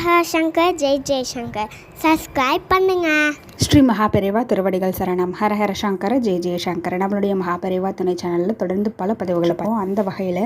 Hara Shankar Jai Jaishankar subscribe பண்ணுங்கள் ஸ்ரீ மகாபெரிவா திருவடிகள் சரணம். ஹர ஹர சங்கர ஜெய ஜெயசங்கர் நம்மளுடைய மகாபெரிவா துணை சேனலில் தொடர்ந்து பல பதிவுகளை பார்ப்போம். அந்த வகையில்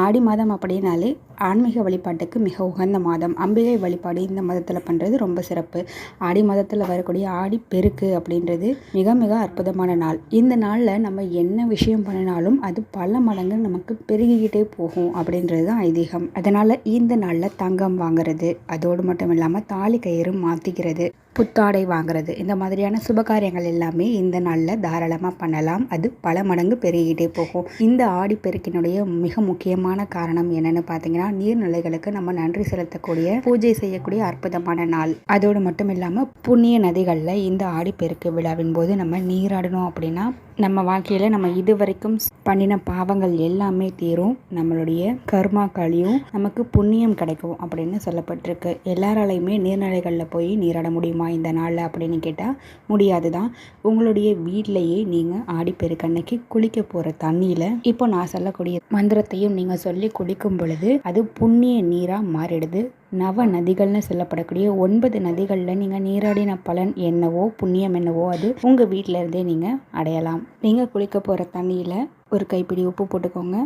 ஆடி மாதம் அப்படின்னாலே ஆன்மீக வழிபாட்டுக்கு மிக உகந்த மாதம். அம்பிகை வழிபாடு இந்த மாதத்தில் பண்ணுறது ரொம்ப சிறப்பு. ஆடி மாதத்தில் வரக்கூடிய ஆடி பெருக்கு அப்படின்றது மிக மிக அற்புதமான நாள். இந்த நாளில் நம்ம என்ன விஷயம் பண்ணினாலும் அது பல மடங்கு நமக்கு பெருகிக்கிட்டே போகும் அப்படின்றது தான் ஐதீகம். அதனால் இந்த நாளில் தங்கம் வாங்குறது அதோடு மட்டும் இல்லாமல் தாலி கயிறு மாற்றிக்கிறது புத்தாடை வாங்குறது. இந்த மாதிரியான சுபகாரியங்கள் எல்லாமே இந்த நாளில் தாராளமாக பண்ணலாம். அது பல மடங்கு பெருகிட்டே போகும். இந்த ஆடிப்பெருக்கினுடைய மிக முக்கியமான காரணம் என்னன்னு பார்த்தீங்கன்னா நீர்நிலைகளுக்கு நம்ம நன்றி செலுத்தக்கூடிய பூஜை செய்யக்கூடிய அற்புதமான நாள். அதோடு மட்டும் இல்லாமல் புண்ணிய நதிகளில் இந்த ஆடிப்பெருக்கு விழாவின் போது நம்ம நீராடணும் அப்படின்னா நம்ம வாழ்க்கையில் நம்ம இது வரைக்கும் பண்ணின பாவங்கள் எல்லாமே தீரும். நம்மளுடைய கர்மா கழியும் நமக்கு புண்ணியம் கிடைக்கும் அப்படின்னு சொல்லப்பட்டிருக்கு. எல்லாராலையுமே நீர்நிலைகளில் போய் நீராட முடியுமா இந்த நாளில் அப்படின்னு கேட்டால் முடியாது தான் உங்களுடைய வீட்டிலையே நீங்கள் ஆடிப்பெருக்கன்னைக்கு குளிக்க போகிற தண்ணியில் இப்போ நான் சொல்லக்கூடிய மந்திரத்தையும் நீங்கள் சொல்லி குளிக்கும் பொழுது அது புண்ணிய நீராக மாறிடுது. நவ நதிகள்னு சொல்லப்படக்கூடிய ஒன்பது நதிகளில் நீங்கள் நீராடின பலன் என்னவோ புண்ணியம் என்னவோ அது உங்கள் வீட்டில் இருந்தே நீங்கள் அடையலாம். நீங்கள் குளிக்க போகிற தண்ணியில் ஒரு கைப்பிடி உப்பு போட்டுக்கோங்க.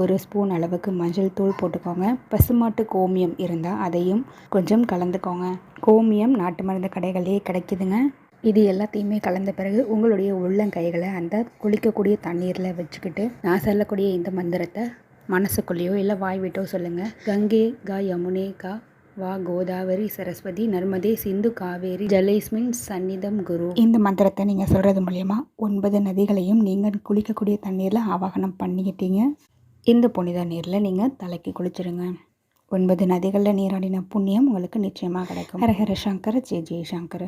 ஒரு ஸ்பூன் அளவுக்கு மஞ்சள் தூள் போட்டுக்கோங்க. பசுமாட்டு கோமியம் இருந்தால் அதையும் கொஞ்சம் கலந்துக்கோங்க. கோமியம் நாட்டு மருந்து கடைகளிலே கிடைக்குதுங்க. இது எல்லாத்தையுமே கலந்த பிறகு உங்களுடைய உள்ளங்கைகளை அந்த குளிக்கக்கூடிய தண்ணீரில் வச்சுக்கிட்டு நான் சொல்லக்கூடிய இந்த மந்திரத்தை மனசுக்குள்ளேயோ இல்லை வாய் விட்டோ சொல்லுங்கள் கங்கே கா யமுனே கா வா கோதாவரி சரஸ்வதி நர்மதே சிந்து காவேரி ஜலேஸ்மின் சந்நிதம் குரு. இந்த மந்திரத்தை நீங்கள் சொல்கிறது மூலயமா ஒன்பது நதிகளையும் நீங்கள் குளிக்கக்கூடிய தண்ணீரில் ஆவாகனம் பண்ணிக்கிட்டீங்க. இந்த புனித நீரில் நீங்கள் தலைக்கு குளிச்சிடுங்க ஒன்பது நதிகளில் நீராடின புண்ணியம் உங்களுக்கு நிச்சயமாக கிடைக்கும். ஹரஹர ஹர சங்கர ஜெய் ஜெய சங்கர.